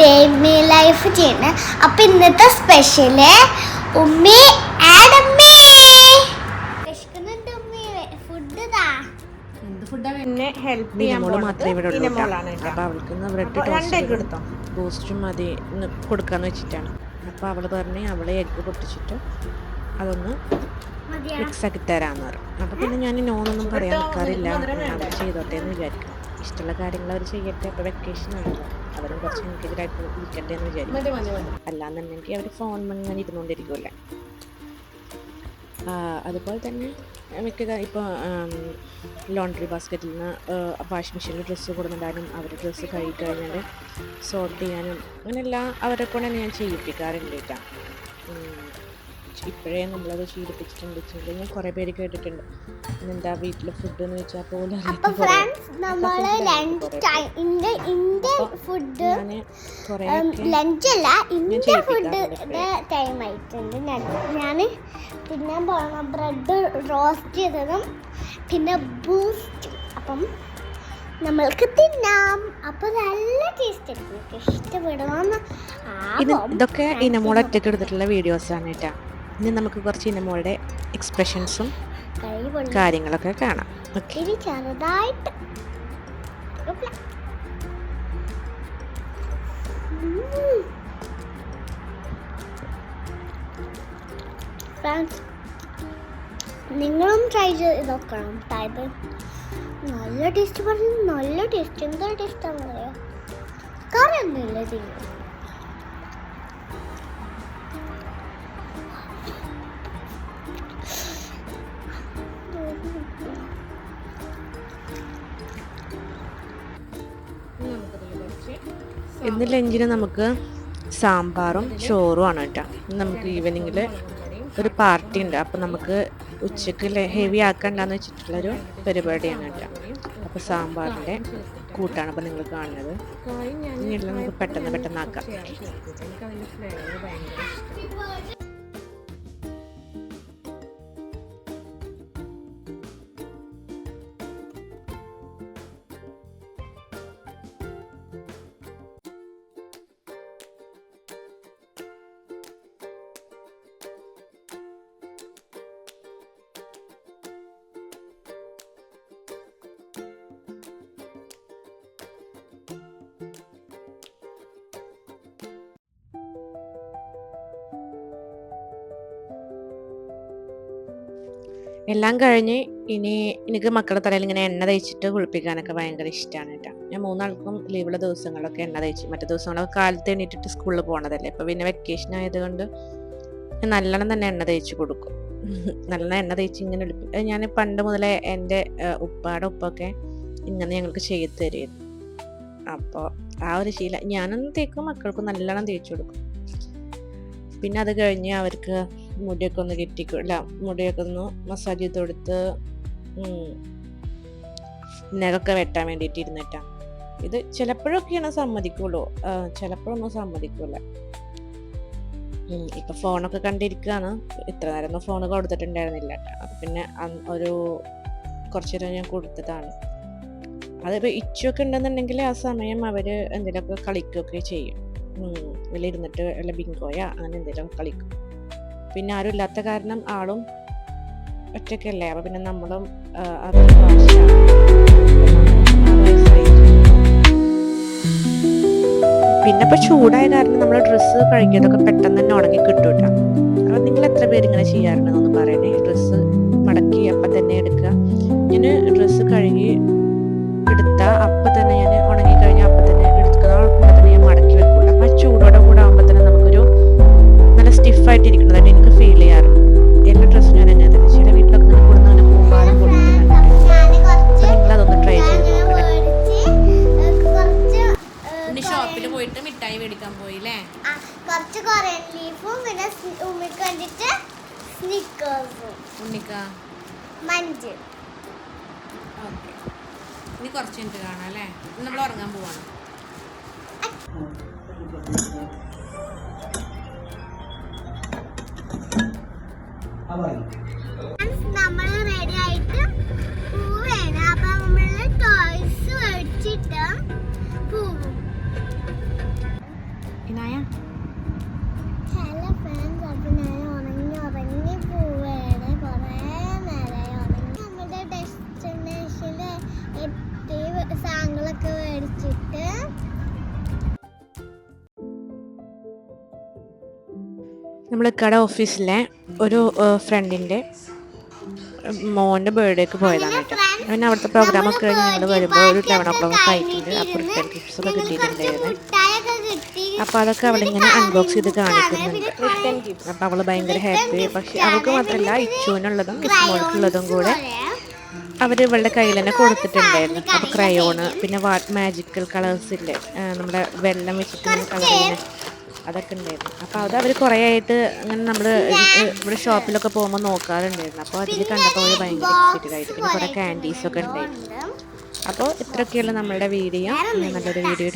Day me life ചെയ്യുന്നത് അപ്പൊ ഇന്നത്തെ സ്പെഷ്യൽ ഉമ്മി ആൻഡ് താ പിന്നെ ഹെൽപ്പ് ചെയ്യാൻ മാത്രമേ ഇവിടെ ഉള്ളൂ അവൾക്ക് ബ്രെഡ് ബൂസ്റ്റും മതി. കൊടുക്കാന്ന് വെച്ചിട്ടാണ്. അപ്പോൾ അവൾ പറഞ്ഞ് അവളെ എഗ്ഗ് പൊട്ടിച്ചിട്ട് അതൊന്ന് മിക്സ് ആക്കി തരാമെന്ന് പറഞ്ഞു. അപ്പോൾ പിന്നെ ഞാൻ നോന്നൊന്നും പറയാൻ നിൽക്കാറില്ല അവർ ചെയ്തോട്ടെ എന്ന് വിചാരിക്കും ഇഷ്ടമുള്ള കാര്യങ്ങൾ അവർ ചെയ്യട്ടെ. അപ്പോൾ വെക്കേഷൻ അവരും കുറച്ച് എനിക്കെതിരായിട്ട് ഇരിക്കട്ടെ എന്ന് വിചാരിക്കും അല്ലാന്നുണ്ടെങ്കിൽ അവർ ഫോൺ ഇങ്ങനെ ഇരുന്നുകൊണ്ടിരിക്കുമല്ലേ അതുപോലെ തന്നെ മിക്ക ഇപ്പോൾ ലോണ്ടറി ബാസ്ക്കറ്റിൽ നിന്ന് വാഷിംഗ് മെഷീനിൽ ഡ്രസ്സ് കൊടുക്കുന്നുണ്ടാലും അവരുടെ ഡ്രസ്സ് കഴുകി കഴിഞ്ഞാൽ സോർട്ട് ചെയ്യാനും അങ്ങനെയെല്ലാം അവരെ കൊണ്ട് തന്നെ ഞാൻ ചെയ്യിപ്പിക്കാറുണ്ട് കേട്ടോ ഇപ്പോഴേ നമ്മളത് ശീലിപ്പിച്ചിട്ടുണ്ട്. ഞാൻ കുറേ പേര് കേട്ടിട്ടുണ്ട്. എന്താ വീട്ടിലെ ഫുഡ് എന്ന് വെച്ചാൽ പോലും അപ്പൊ ഫ്രണ്ട്സ് ലഞ്ച് ടൈം ഇന്റെ ഇന്റെ ഫുഡ് ലഞ്ച് അല്ല ഇന്റെ ഫുഡ് ടൈം ആയിട്ടുണ്ട്. ഞാൻ ഞാൻ തിന്നാൻ പോണ ബ്രെഡ് റോസ്റ്റ് ചെയ്തതും പിന്നെ ബൂസ്റ്റ് അപ്പം നമ്മൾക്ക് തിന്നാം. അപ്പൊ നല്ല ടേസ്റ്റ് ആയിരിക്കും. ഇതൊക്കെ ഇനമോൾ ഒറ്റയ്ക്ക് എടുത്തിട്ടുള്ള വീഡിയോസാണ് കേട്ടോ. ഇനി നമുക്ക് കുറച്ച് ഇനമോളുടെ എക്സ്പ്രഷൻസും കാര്യങ്ങളൊക്കെ കാണാം. ചെറുതായിട്ട്. നിങ്ങളും ട്രൈ ചെയ്ത് നോക്കണം. ടൈപ്പ് നല്ല ടേസ്റ്റ് പറഞ്ഞു നല്ല ടേസ്റ്റ്. എന്താ ടേസ്റ്റ് ആണെന്ന് പറയാ കറിയൊന്നുമില്ല ചെയ്യും ഇന്ന് ലഞ്ചിന് നമുക്ക് സാമ്പാറും ചോറും ആണ് കേട്ടോ. നമുക്ക് ഈവനിങ്ങിൽ ഒരു പാർട്ടി ഉണ്ട്. അപ്പോൾ നമുക്ക് ഉച്ചയ്ക്ക് ഹെവി ആക്കണ്ടെന്ന് വെച്ചിട്ടുള്ളൊരു പരിപാടിയാണ് കേട്ടോ. അപ്പോൾ സാമ്പാറിന്റെ കൂട്ടാണ് അപ്പോൾ നിങ്ങൾ കാണുന്നത്. ഇനിയെല്ലാം നമുക്ക് പെട്ടെന്ന് പെട്ടെന്ന് ആക്കാം. എല്ലാം കഴിഞ്ഞ് ഇനി എനിക്ക് മക്കളുടെ തലയിൽ ഇങ്ങനെ എണ്ണ തേച്ചിട്ട് കുളിപ്പിക്കാനൊക്കെ ഭയങ്കര ഇഷ്ടമാണ് കേട്ടോ. ഞാൻ മൂന്നാൾക്കും ലീവുള്ള ദിവസങ്ങളൊക്കെ എണ്ണ തേച്ച് മറ്റു ദിവസങ്ങളൊക്കെ കാലത്ത് എണീറ്റിട്ട് സ്കൂളിൽ പോകണതല്ലേ അപ്പോൾ പിന്നെ വെക്കേഷൻ ആയതുകൊണ്ട് ഞാൻ നല്ലോണം തന്നെ എണ്ണ തേച്ച് കൊടുക്കും. നല്ലോണം എണ്ണ തേച്ച് ഇങ്ങനെ കുളിപ്പിക്കും ഞാൻ പണ്ട് മുതലേ എന്റെ ഉപ്പാടെ ഉപ്പൊക്കെ ഇങ്ങനെ ഞങ്ങൾക്ക് ചെയ്ത് തരുമായിരുന്നു. അപ്പോൾ ആ ഒരു ശീലം ഞാനൊന്നും തേക്കും മക്കൾക്കും നല്ലോണം തേച്ച് കൊടുക്കും. പിന്നെ അത് കഴിഞ്ഞ് അവർക്ക് മുടിയൊക്കെ ഒന്ന് കെട്ടിക്കും അല്ല മുടിയൊക്കെ ഒന്ന് മസാജ് ചെയ്ത് കൊടുത്ത് നഖമൊക്കെ വെട്ടാൻ വേണ്ടിയിട്ട് ഇരുന്നിട്ടാ. ഇത് ചിലപ്പോഴൊക്കെയാണ് സമ്മതിക്കുള്ളൂ. ചിലപ്പോഴൊന്നും സമ്മതിക്കൂല. ഇപ്പൊ ഫോണൊക്കെ കണ്ടിരിക്കുകയാണ് ഇത്ര നേരം ഒന്നും ഫോൺ കൊടുത്തിട്ടുണ്ടായിരുന്നില്ല പിന്നെ ഒരു കുറച്ചു നേരം ഞാൻ കൊടുത്തതാണ്. അതിപ്പോ ഇച്ചൊക്കെ ഉണ്ടെന്നുണ്ടെങ്കിൽ ആ സമയം അവർ എന്തെങ്കിലുമൊക്കെ കളിക്കുകയൊക്കെ ചെയ്യും. ഇരുന്നിട്ട് വല്ല ബിങ്കോയ അങ്ങനെ എന്തെങ്കിലും കളിക്കും. പിന്നെ ആരും ഇല്ലാത്ത കാരണം ആളും ഒറ്റയ്ക്കല്ലേ. അപ്പൊ പിന്നെ നമ്മളും അത്. പിന്നെ ഇപ്പൊ ചൂടായ കാരണം നമ്മൾ ഡ്രസ്സ് കഴുകിയതൊക്കെ പെട്ടെന്ന് തന്നെ ഉണങ്ങി കിട്ടൂട്ടാ അപ്പോൾ അപ്പൊ നിങ്ങൾ എത്ര പേര് ഇങ്ങനെ ചെയ്യാറുണ്ടെന്നൊന്ന് പറയണേ ഡ്രസ്സ് ഷോപ്പിൽ പോയിട്ട് മിഠായി മേടിക്കാൻ പോയില്ലേ? ആ, കുറച്ച് കൊറിയൻ ലീഫും പിന്നെ സ്നി- ഉമ്മിക്ക് വേണ്ടിട്ട് സ്നിക്കേഴ്സും ഉണ്ണിക്ക? മഞ്ച്. ഓക്കെ. ഇനി കുറച്ച് മിനിറ്റ് കാണാം അല്ലേ? നമ്മൾ ഉറങ്ങാൻ പോവാണ്. നമ്മൾ കട ഓഫീസിലെ ഒരു ഫ്രണ്ടിന്റെ മോന്റെ ബർത്ത്ഡേക്ക് പോയതാണ് കേട്ടോ. പിന്നെ അവിടുത്തെ പ്രോഗ്രാമൊക്കെ കഴിഞ്ഞ് ഞങ്ങൾ വരുമ്പോൾ ഒരു ലെവൻ ഓ ക്ലോക്ക് ആയിട്ടുണ്ട്. അപ്പോൾ റിട്ടേൺ ഗിഫ്റ്റ്സ് ഒക്കെ കിട്ടിയിട്ടുണ്ടായിരുന്നു. അപ്പോൾ അതൊക്കെ അവിടെ ഇങ്ങനെ അൺബോക്സ് ചെയ്ത് കാണിക്കുന്നുണ്ട്. റിട്ടേൺ ഗിഫ്റ്റ് അപ്പോൾ അവൾ ഭയങ്കര ഹാപ്പി പക്ഷേ അവൾക്ക് മാത്രമല്ല ഇച്ചുവിനുള്ളതും ഇസ്മോൾക്കുള്ളതും കൂടെ അവർ ഇവളുടെ കയ്യിൽ തന്നെ കൊടുത്തിട്ടുണ്ടായിരുന്നു. അപ്പോൾ ക്രയോണ് പിന്നെ വാട്ട് മാജിക്കൽ കളേഴ്സ് ഇല്ലേ? ആ, നമ്മുടെ വെള്ളം വെച്ചിട്ട് കളർ ചെയ്യുന്ന അതൊക്കെ ഉണ്ടായിരുന്നു. അപ്പോൾ അത് അവർ കുറേ ആയിട്ട് അങ്ങനെ നമ്മൾ ഇവിടെ ഷോപ്പിലൊക്കെ പോകുമ്പോൾ നോക്കാറുണ്ടായിരുന്നു. അപ്പോൾ അതിൽ കണ്ടപ്പോൾ അവർ ഭയങ്കര എക്സൈറ്റഡ് ആയിട്ട്. പിന്നെ കുറേ ക്യാൻഡീസൊക്കെ ഉണ്ടായിരുന്നു. അപ്പോൾ ഇത്രയൊക്കെയുള്ള നമ്മളുടെ വീഡിയോ നല്ലൊരു വീഡിയോ